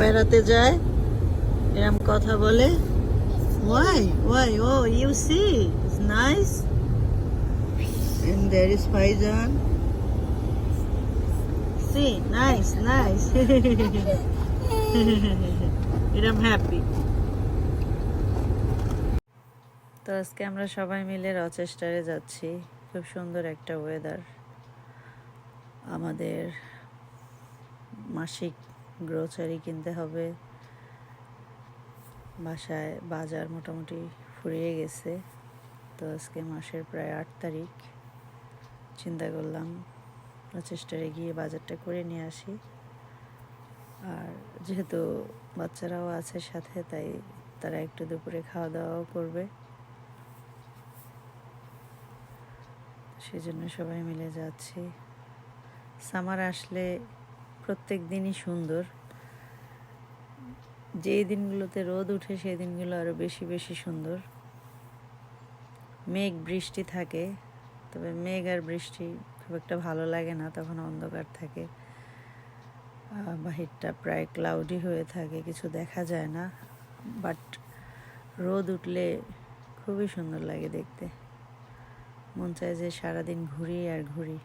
বেড়াতে যায়, এরম কথা বলে why why oh you see nice and there is Faizan see, nice nice. এরম হ্যাপি তো আজকে আমরা সবাই মিলে রচেস্টারে যাচ্ছি। খুব সুন্দর একটা ওয়েদার আমাদের মাসিক গ্রোসারি কিনতে হবে। বাসায় বাজার মোটামুটি ফুরিয়ে গেছে। তো আজকে মাসের প্রায় আট তারিখ। চিন্তা করলাম রচেস্টারে গিয়ে বাজারটা করে নিয়ে আসি। আর যেহেতু বাচ্চারাও আছে সাথে, তাই তারা একটু দুপুরে খাওয়া দাওয়াও করবে। সেজন্য সবাই মিলে যাচ্ছি। সামার আসলে প্রত্যেক দিনই সুন্দর। যেই দিনগুলোতে রোদ উঠে, সেই দিনগুলো আরও বেশি বেশি সুন্দর। মেঘ, বৃষ্টি থাকে, তবে মেঘ আর বৃষ্টি খুব একটা ভালো লাগে না, তখন অন্ধকার থাকে। বাহিরটা প্রায় ক্লাউডি হয়ে থাকে, কিছু দেখা যায় না। বাট রোদ উঠলে খুবই সুন্দর লাগে দেখতে। মন চায় যে সারাদিন ঘুরি আর ঘুরি।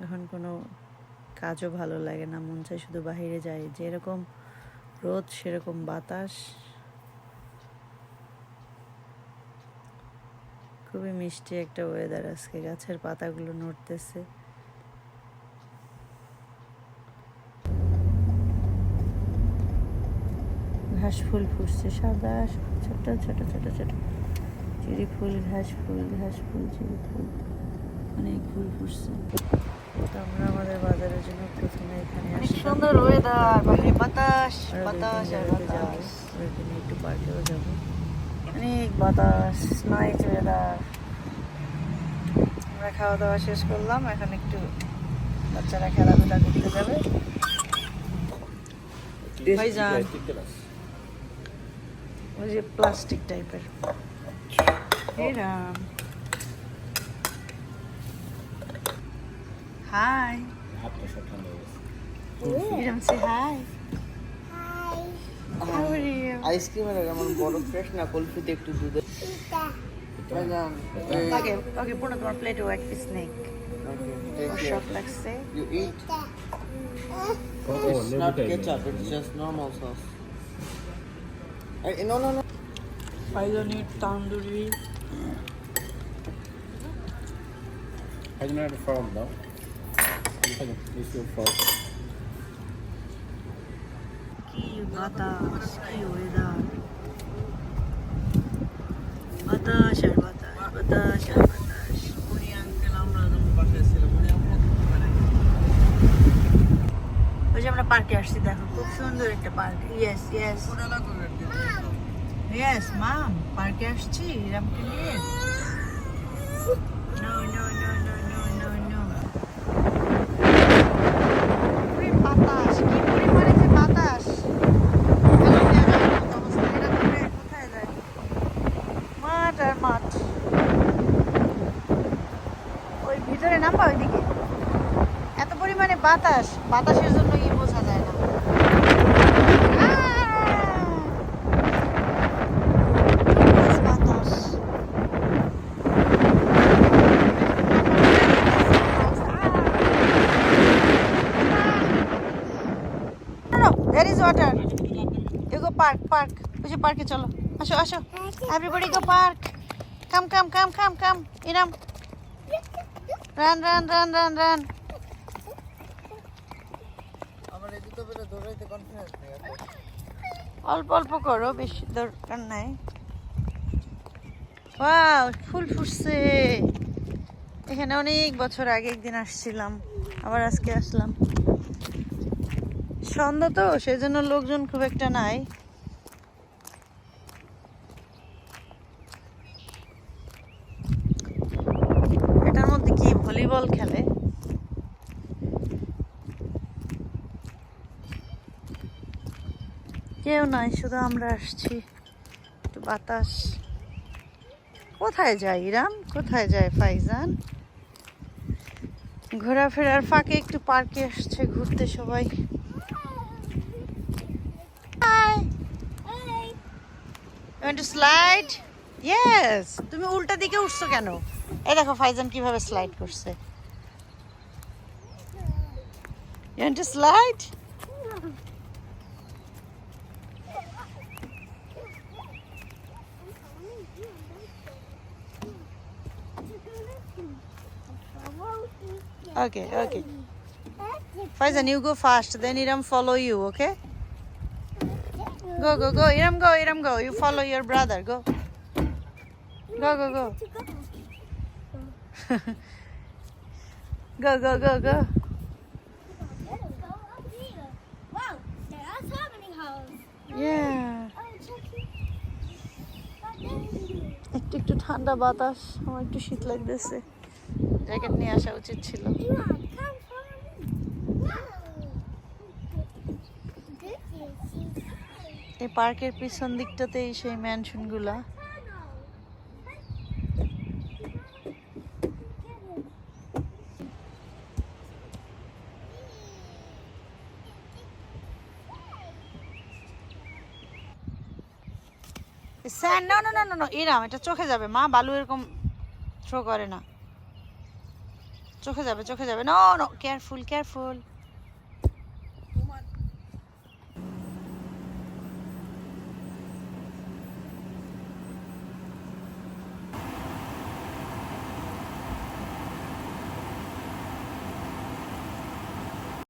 তখন কোনো কাজও ভালো লাগে না, মন চায় শুধু বাইরে যাই। যেরকম রোদ, সেরকম বাতাস। খুবই মিষ্টি একটা ওয়েদার আজকে, গাছের পাতাগুলো নড়তেছে। ঘাস ফুল ফুটছে, সাদা, ছোট ছোট ছোট ছোট। চিড়ি ফুল ঘাস ফুল ঘাস ফুল চিড়ি ফুল অনেক ফুল ফুটছে। তো আমরা আমাদের বাজারের জন্য প্রথমে এখানে অনেক সুন্দর ওয়েদার বাইরে বাতাস বাতাস আর বাতাস। ওইখানে একটু পার্কেও যাব। অনেক বাতাস নাইস ওয়েদার আমরা খাওয়া দাওয়া শেষ করলাম এখন একটু বাচ্চারা খেলাধুলা করতে যাবে। ভাইজান ওই যে প্লাস্টিক টাইপের এরাম হাই এরাম সে হাই How are you? আইসক্রিমের এমন বড় ফ্রেশ না কুলফিতে একটু দুধে Okay, okay, put on one plate of snake. শখ লাগছে You eat. It's not ketchup, it's just normal sauce. Hey, no, no, no. পাইজনি tandoori I don't have a frog though. ওই যে আমরা পার্কে আসছি, দেখো, খুব সুন্দর একটা park yes yes yes ma'am পার্কে আসছি রামকে নিয়ে। নো নো নো নো বাতাস কি পরিমাণে যে বাতাস গেলে দেয়া যায় না মতো অবস্থা। এরা ঘুরে কোথায় যায়? মাঠ আর মাঠ ওই ভিতরে নামবা ওইদিকে এত পরিমাণে বাতাস বাতাসের জন্য ই বোঝা যায় না। park, park. ওই পার্কে চলো। আসো আসো। Everybody go park come come come come come ইনাম run run run run run আমার এই দুটো বেলা দৌড়াইতে কনফিডেন্স নেই এত। অল্প অল্প করো, বেশি দরকার নাই। ফুল ফুটছে। এখানে অনেক বছর আগে একদিন আসছিলাম, আবার আজকে আসলাম। সন্ধ্যা তো, সেজন্য লোকজন খুব একটা নাই। এটার মধ্যে কি ভলিবল খেলে? কেউ নাই, শুধু আমরা আসছি। একটু বাতাস। কোথায় যায় ইরাম কোথায় যায় ফাইজান? ঘোরাফেরার ফাঁকে একটু পার্কে আসছে ঘুরতে সবাই। টু স্লাইড ইয়েস তুমি উল্টা দিকে উঠছো কেন? এই দেখো ফাইজান কীভাবে স্লাইড করছে। To slide Okay, okay. Faizan, you go fast. Then Iram follow you, okay? Go, go, go. Iram, go, Iram, go. You follow your brother. Go. Go, go, go. Go, go, go, go. Wow, there are so many holes. Yeah. Oh, Chucky. But then- একটু একটু ঠান্ডা বাতাস আমার একটু শীত লাগতেছে jacket নিয়ে আসা উচিত ছিল। এই পার্কের পিছন দিকটাতেই সেই ম্যানশনগুলা স্যান্ড না না না না ইরাম, এটা চোখে যাবে। মা বালু এরকম থ্রো করে না। চোখে যাবে চোখে যাবে। No no careful careful